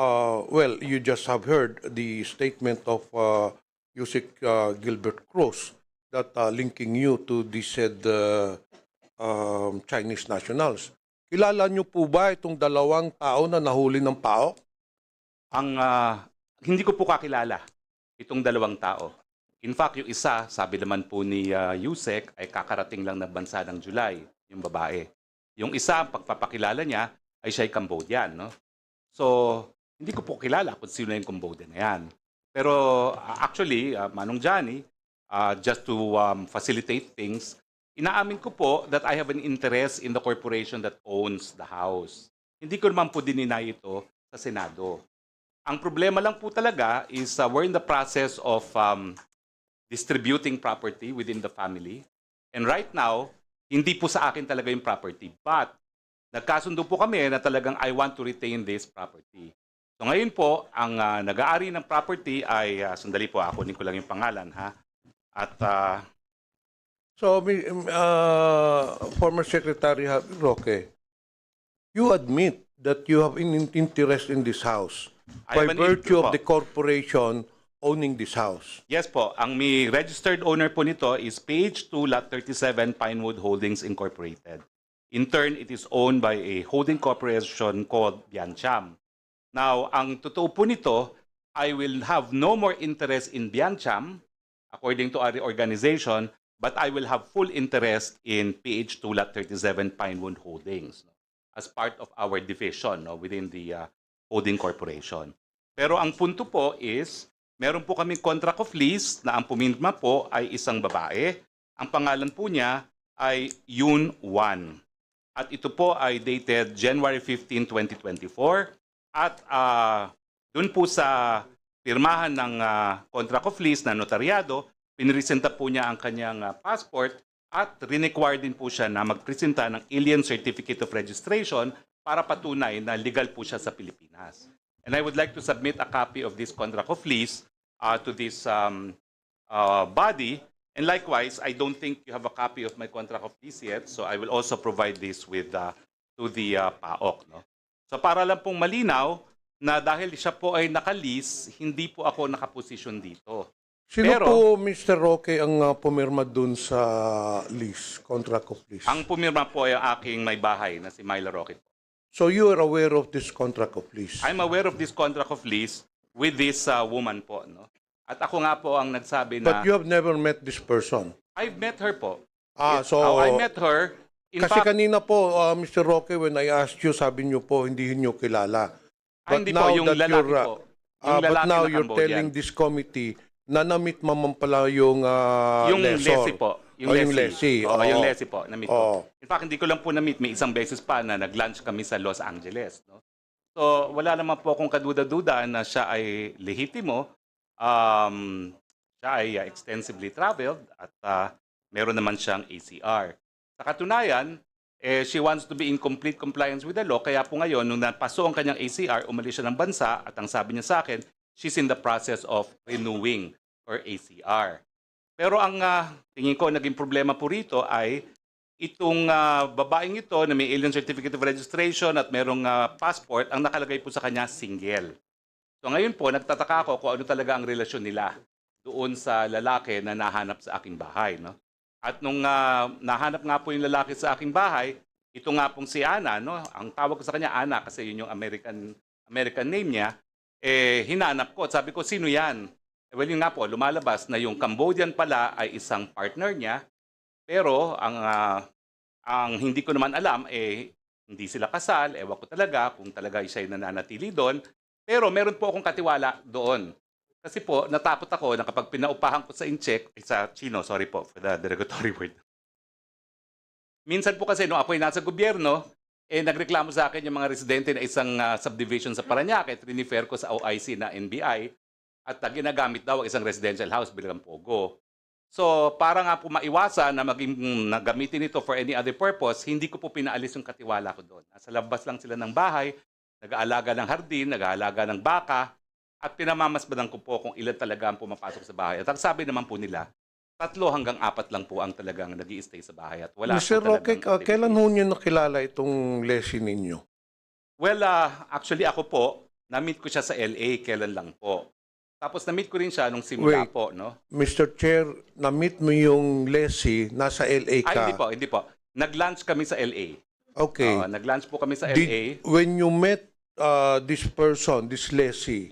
uh, well, you just have heard the statement of uh, Yusik uh, Gilbert Cruz that uh, linking you to the said uh, um, Chinese nationals. Kilala niyo po ba itong dalawang tao na nahuli ng PAOK? Ang ah, hindi ko po kakilala itong dalawang tao. In fact, yung isa, sabi naman po ni ah, Yusek, ay kakarating lang ng bansa ng July, yung babae. Yung isa, ang pagpapakilala niya, ay siya ay Cambodian. No? So, hindi ko po kilala kung sino yung Cambodian na yan. Pero ah, actually, ah, Manong Johnny, ah, just to um, facilitate things, inaamin ko po that I have an interest in the corporation that owns the house. Hindi ko naman po dininay ito sa Senado. Ang problema lang po talaga is uh, we're in the process of um, distributing property within the family. And right now, hindi po sa akin talaga yung property. But, nagkasundo po kami na talagang I want to retain this property. So ngayon po, ang uh, nag-aari ng property ay, uh, sandali po, ako ko lang yung pangalan ha. At uh, So, uh, former Secretary Roque, you admit that you have an in- interest in this house I by virtue of the corporation owning this house. yes po, ang may registered owner po nito is Page 2 Lot 37 Pinewood Holdings Incorporated. In turn, it is owned by a holding corporation called Biancham. Now, ang totoo po nito, I will have no more interest in Biancham, according to our organization, but I will have full interest in PH2 Lot 37 Pinewood Holdings no, as part of our division no, within the uh, holding corporation. Pero ang punto po is, meron po kaming contract of lease na ang pumirma po ay isang babae. Ang pangalan po niya ay Yun Wan. At ito po ay dated January 15, 2024. At ah, dun po sa pirmahan ng ah, contract of lease na notaryado, pinresenta po niya ang kanyang ah, passport at require din po siya na magpresenta ng Alien Certificate of Registration para patunay na legal po siya sa Pilipinas. And I would like to submit a copy of this contract of lease uh, to this um, uh, body. And likewise, I don't think you have a copy of my contract of lease yet, so I will also provide this with uh, to the uh, PAOK. No? So para lang pong malinaw na dahil siya po ay nakalis, hindi po ako nakaposisyon dito. Sino Pero- po, Mr. Roque, ang uh, pumirma dun sa lease, contract of lease? Ang pumirma po ay ang aking may bahay na si Myla Rocket. So you are aware of this contract of lease? I'm aware of this contract of lease with this uh, woman po. No? At ako nga po ang nagsabi na But you have never met this person? I've met her po. Ah, so... Oh, I met her. In kasi fact, kanina po, uh, Mr. Roque, when I asked you, sabi niyo po, hindi niyo kilala. ah, hindi po, yung lalaki you're, uh, po. Yung ah, but lalaki now na you're Cambodian. telling this committee na na-meet pala yung uh, yung lessor. lessee po. Oh, yung lessee. Oo, Oo. yung lessee po. Na-meet Oo. ko. In fact, hindi ko lang po na-meet. May isang beses pa na nag-lunch kami sa Los Angeles. No? So, wala naman po akong kaduda-duda na siya ay lehitimo. Um, siya ay uh, extensively traveled at uh, meron naman siyang ACR. Sa katunayan, eh, she wants to be in complete compliance with the law. Kaya po ngayon, nung napaso ang kanyang ACR, umalis siya ng bansa at ang sabi niya sa akin, she's in the process of renewing her ACR. Pero ang ah, tingin ko naging problema po rito ay itong ah, babaeng ito na may alien certificate of registration at merong ah, passport, ang nakalagay po sa kanya single. So ngayon po, nagtataka ako kung ano talaga ang relasyon nila doon sa lalaki na nahanap sa aking bahay. No? At nung ah, nahanap nga po yung lalaki sa aking bahay, ito nga pong si Ana, no? ang tawag ko sa kanya Ana kasi yun yung American, American name niya, eh, hinanap ko at sabi ko, sino yan? Eh, Well, yun nga po, lumalabas na yung Cambodian pala ay isang partner niya, pero ang ah, ang hindi ko naman alam, eh, hindi sila kasal, ewan ko talaga kung talaga siya nananatili doon, pero meron po akong katiwala doon. Kasi po, natakot ako na kapag pinaupahan ko sa incheck, eh, sa Chino, sorry po for the derogatory word. Minsan po kasi, nung ako ay nasa gobyerno, eh, nagreklamo sa akin yung mga residente na isang ah, subdivision sa Paranaque, trinifer ko sa OIC na NBI, at uh, ginagamit daw ang isang residential house bilang pogo. So, para nga po maiwasan na maging mm, nagamitin ito for any other purpose, hindi ko po pinaalis yung katiwala ko doon. Nasa labas lang sila ng bahay, nag-aalaga ng hardin, nag-aalaga ng baka, at pinamamasbadan ko po kung ilan talaga ang pumapasok sa bahay. At ang sabi naman po nila, tatlo hanggang apat lang po ang talagang nag stay sa bahay. At wala Mr. Roque, uh, kailan ho niyo nakilala itong lessee ninyo? Well, ah, actually ako po, Na-meet ko siya sa LA, kailan lang po. Tapos na-meet ko rin siya nung simula Wait. po, no? Mr. Chair, na-meet mo yung Leslie, nasa LA Ay, ka. hindi po, hindi po. Nag-lunch kami sa LA. Okay. Oo, nag-lunch po kami sa LA. Did, when you met uh, this person, this Leslie,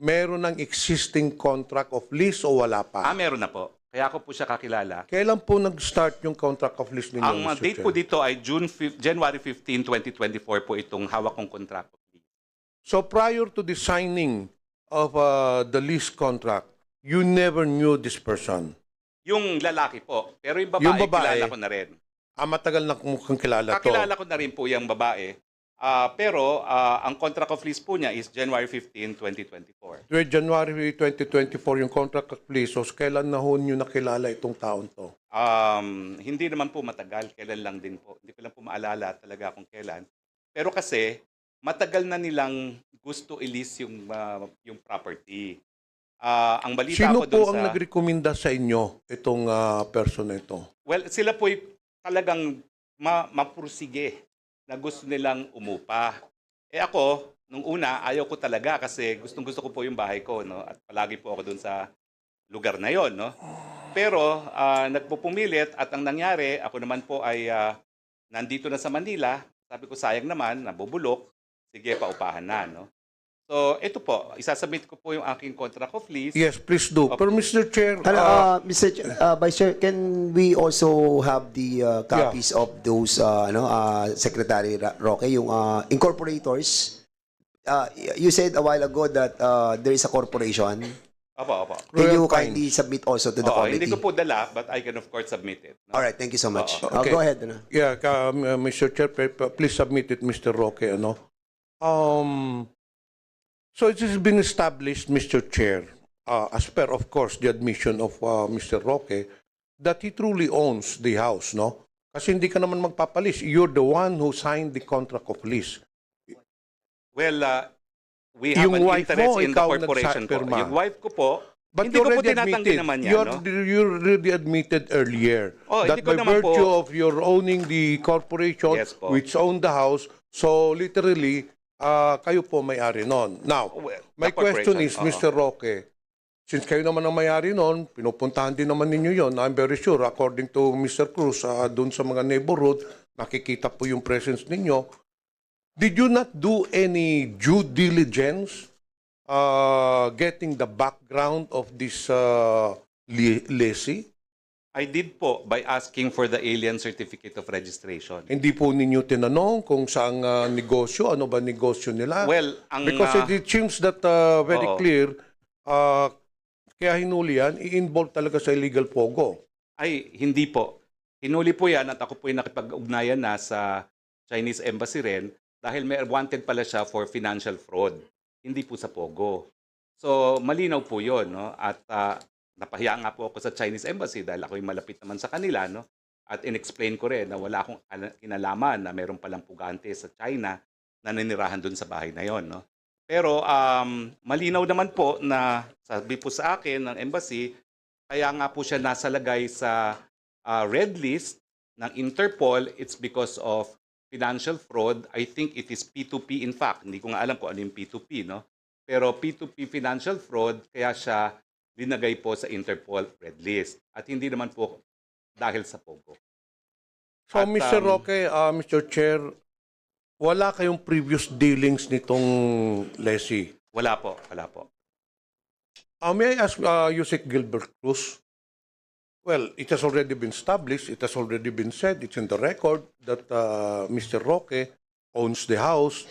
meron ng existing contract of lease o wala pa? Ah, meron na po. Kaya ako po siya kakilala. Kailan po nag-start yung contract of lease ninyo, Ang Mr. date Chair? po dito ay June 5, January 15, 2024 po itong hawak kong contract. So prior to the signing of uh, the lease contract, you never knew this person? Yung lalaki po. Pero yung babae, Yung babae, kilala ko na rin. Ah, matagal na mukhang kilala to. Kakilala ko na rin po yung babae. Ah, pero ah, ang contract of lease po niya is January 15, 2024. With January 2024 yung contract of lease, so kailan na ho nyo nakilala itong taon to? Um, hindi naman po matagal, kailan lang din po. Hindi ko lang po maalala talaga kung kailan. Pero kasi matagal na nilang gusto i-lease yung ah, yung property. Ah, ang balita Sino ko po ang sa nagrekomenda sa inyo itong ah, person na ito? Well, sila po talagang ma mapursige na gusto nilang umupa. Eh ako, nung una, ayaw ko talaga kasi gustong gusto ko po yung bahay ko, no? At palagi po ako dun sa lugar na yon, no? Pero ah, nagpupumilit at ang nangyari, ako naman po ay ah, nandito na sa Manila. Sabi ko, sayang naman, nabubulok. Sige, paupahan na, no? So, ito po, isasubmit ko po yung aking contract of lease. Yes, please do. Pero Mr. Chair, Ano, ah, uh, Mr. Ch- uh, Vice Chair, can we also have the uh, copies of those, uh, ano, uh, Secretary Ra- Roque, yung uh, incorporators? Uh, y- you said a while ago that uh, there is a corporation. Opo, opo. Can Royal you Pines. kindly submit also to the Oo, committee? hindi ko po dala, but I can of course submit it. no? All right, thank you so much. Uh, okay. go ahead. Ano. yeah, ka- uh, Mr. Chair, pe- pe- please submit it, Mr. Roque. Ano? Um, so it has been established, Mr. Chair, uh, as per, of course, the admission of uh, Mr. Roque, that he truly owns the house, no? Kasi hindi ka naman magpapalis. You're the one who signed the contract of lease. Well, uh, we have Yung an wife interest mo, in the ikaw corporation po. Yung wife ko po, But hindi you ko po already tinatanggi admitted, naman yan. you no? you already admitted earlier Oh, that hindi ko by naman virtue po- of your owning the corporation Yes po. which owned the house, so literally, uh, kayo po may-ari nun. Now, Well, my the question corporation, is, oo. Mr. Roque, since kayo naman ang may-ari nun, pinupuntahan din naman ninyo yon. I'm very sure, according to Mr. Cruz, uh, dun sa mga neighborhood, nakikita po yung presence ninyo. Did you not do any due diligence uh, getting the background of this uh, le- lessee? I did po by asking for the alien certificate of registration. Hindi po ninyo tinanong kung saang uh, negosyo, ano ba negosyo nila? Well, ang Because uh, it, it seems that uh, very Oo. clear, uh, kaya hinuli yan, i-involve talaga sa illegal pogo. ay hindi po. Hinuli po yan at ako po yung nakipag-ugnayan na sa Chinese Embassy rin dahil may wanted pala siya for financial fraud. Hindi po sa Pogo. So, malinaw po yon no? At ah, napahiya nga po ako sa Chinese Embassy dahil ako yung malapit naman sa kanila, no? At in-explain ko rin na wala akong ala- kinalaman na meron palang pugante sa China na nanirahan dun sa bahay na yon, no? Pero um, malinaw naman po na sabi po sa akin ng embassy, kaya nga po siya nasalagay sa ah, red list ng Interpol, it's because of financial fraud. I think it is P2P in fact. Hindi ko nga alam kung ano yung P2P, no? Pero P2P financial fraud, kaya siya linagay po sa Interpol red list. At hindi naman po dahil sa Pogo. So, At, Mr. um, Roque, uh, Mr. Chair, wala kayong previous dealings nitong lessee. Wala po, wala po. Uh, may I ask uh, Yusek Gilbert Cruz? Well, it has already been established, it has already been said, it's in the record that uh, Mr. Roque owns the house.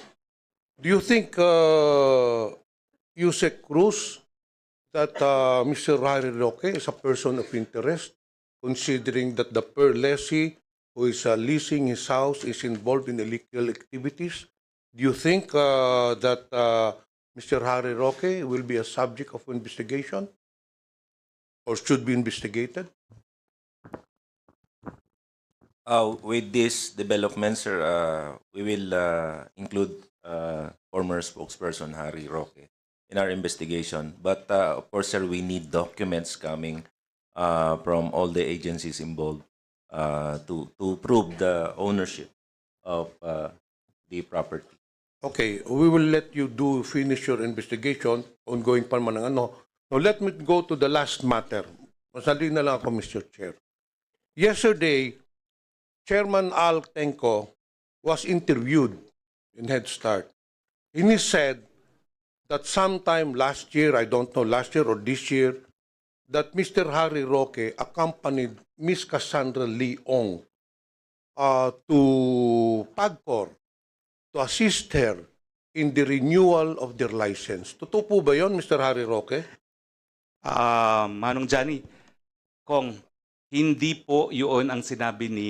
Do you think, uh, Yusek Cruz, that uh, Mr. Harry Roque is a person of interest, considering that the per lessee who is uh, leasing his house is involved in illegal activities? Do you think uh, that uh, Mr. Harry Roque will be a subject of investigation or should be investigated? Uh, with this development, sir, uh, we will uh, include uh, former spokesperson Harry Roque in our investigation. But uh, of course, sir, we need documents coming uh, from all the agencies involved uh, to to prove the ownership of uh, the property. Okay, we will let you do finish your investigation. Ongoing pa ang ano. Now, let me go to the last matter. Masali na lang ako, Mr. Chair. Yesterday, Chairman Al Tenko was interviewed in Head Start. And he said that sometime last year, I don't know, last year or this year, that Mr. Harry Roque accompanied Miss Cassandra Leong uh, to PAGCOR to assist her in the renewal of their license. Totoo po ba yon, Mr. Harry Roque? Ah, Manong Johnny, kung hindi po yun ang sinabi ni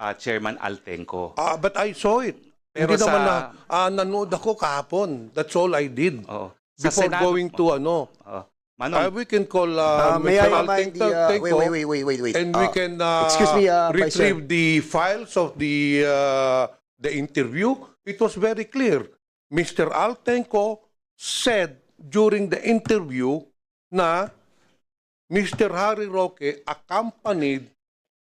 ah, Chairman Altenco. Ah, but I saw it. Pero Hindi sa- naman na, ah, nanood ako kahapon. That's all I did. Oo. Sa Before Senado- going to ano. Oo. Ah, Manong, we can call Uh, uh, may I Mr. remind the, uh, wait, wait, wait, wait, wait, wait. and we Uh, can uh, excuse me, uh, Vice retrieve the files of the uh, the interview. It was very clear. Mr. Altenco said during the interview na Mr. Harry Roque accompanied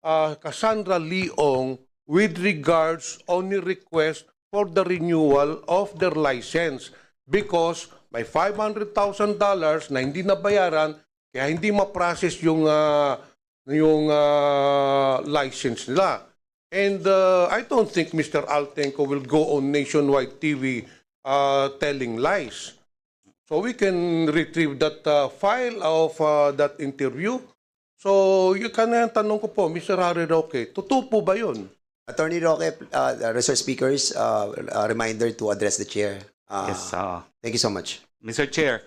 uh, Cassandra Leong with regards on the request for the renewal of their license because may $500,000 na hindi nabayaran kaya hindi ma-process yung uh, yung uh, license nila. And uh, I don't think Mr. Altenco will go on nationwide TV uh, telling lies. So we can retrieve that uh, file of uh, that interview. So, yung kanina tanong ko po, Mr. Harry Roque, totoo po ba yun? Attorney Roque, uh, resource speakers, uh, a reminder to address the chair. Uh, yes, ah. Thank you so much. Mr. Chair,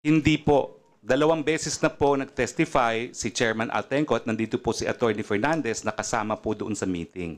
hindi po. Dalawang beses na po nag-testify si Chairman Altenco at nandito po si Attorney Fernandez na kasama po doon sa meeting.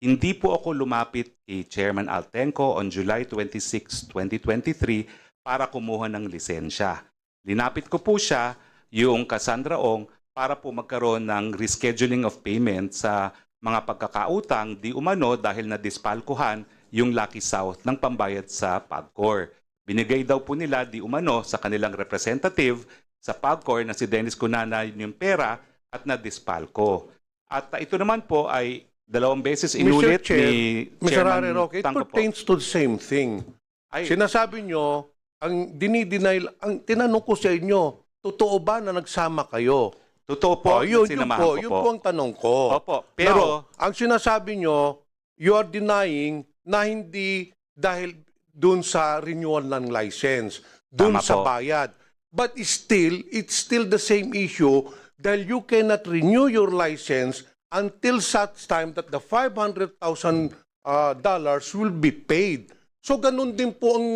Hindi po ako lumapit kay Chairman Altenco on July 26, 2023 para kumuha ng lisensya. Linapit ko po siya, yung Cassandra Ong, para po magkaroon ng rescheduling of payment sa mga pagkakautang di umano dahil na dispalkuhan yung Lucky South ng pambayad sa PAGCOR. Binigay daw po nila di umano sa kanilang representative sa PAGCOR na si Dennis Cunana yun yung pera at na-dispalko. At uh, ito naman po ay dalawang beses inulit Mr. Chair, ni Mr. Chairman Harry Roque, it Tangco po. pertains to the same thing. Ay, Sinasabi nyo, ang dinideny, ang tinanong ko sa inyo, totoo ba na nagsama kayo? Totoo po, Oh, yun, yun po, ko yun po. po ang tanong ko. Opo, pero Now, ang sinasabi nyo, you are denying na hindi dahil dun sa renewal ng license, dun sa po. bayad. But still, it's still the same issue dahil you cannot renew your license until such time that the $500,000 uh, dollars will be paid. So ganun din po ang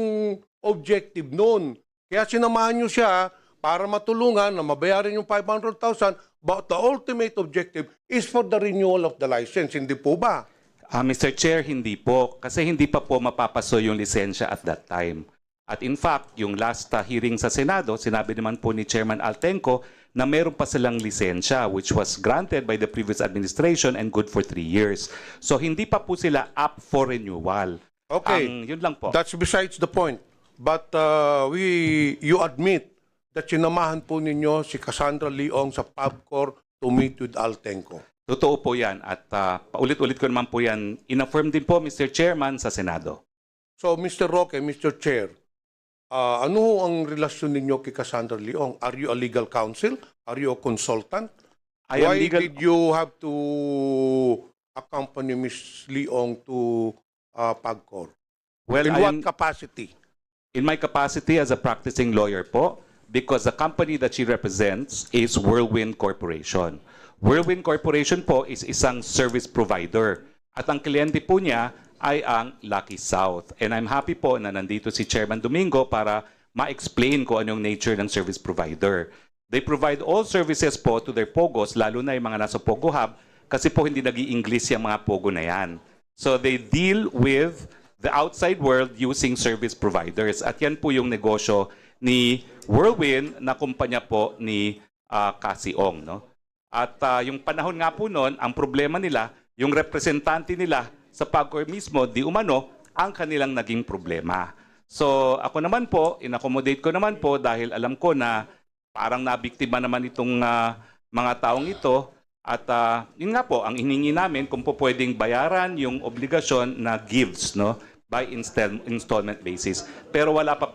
objective noon. Kaya sinamahan nyo siya para matulungan na mabayaran yung 500,000 but the ultimate objective is for the renewal of the license. Hindi po ba? Ah, Mr. Chair, hindi po. Kasi hindi pa po mapapaso yung lisensya at that time. At in fact, yung last ah, hearing sa Senado, sinabi naman po ni Chairman Altenco na meron pa silang lisensya which was granted by the previous administration and good for three years. So hindi pa po sila up for renewal. Okay. Ang, yun lang po. That's besides the point. But uh, we, you admit that sinamahan po ninyo si Cassandra Leong sa PubCor to meet with Altenco. Totoo po yan. At ah, paulit-ulit ko naman po yan. In-affirm din po, Mr. Chairman, sa Senado. So, Mr. Roque, Mr. Chair, uh, ano ang relasyon ninyo kay Cassandra Leong? Are you a legal counsel? Are you a consultant? I am Why legal- did you have to accompany Ms. Leong to uh, PAGCOR? Well, In I what am- capacity? In my capacity as a practicing lawyer po, because the company that she represents is Whirlwind Corporation. Whirlwind Corporation po is isang service provider. At ang kliyente po niya ay ang Lucky South. And I'm happy po na nandito si Chairman Domingo para ma-explain ko anong nature ng service provider. They provide all services po to their POGOs, lalo na yung mga nasa POGO Hub, kasi po hindi nag english yung mga POGO na yan. So they deal with the outside world using service providers. At yan po yung negosyo ni Whirlwind na kumpanya po ni ah, Cassie Ong. No? At ah, yung panahon nga po noon, ang problema nila, yung representante nila sa PAGCOR mismo, di umano, ang kanilang naging problema. So ako naman po, inaccommodate ko naman po dahil alam ko na parang nabiktima naman itong ah, mga taong ito. At ah, yun nga po, ang hiningi namin kung po pwedeng bayaran yung obligasyon na gives, no? by install, installment basis. Pero wala pa po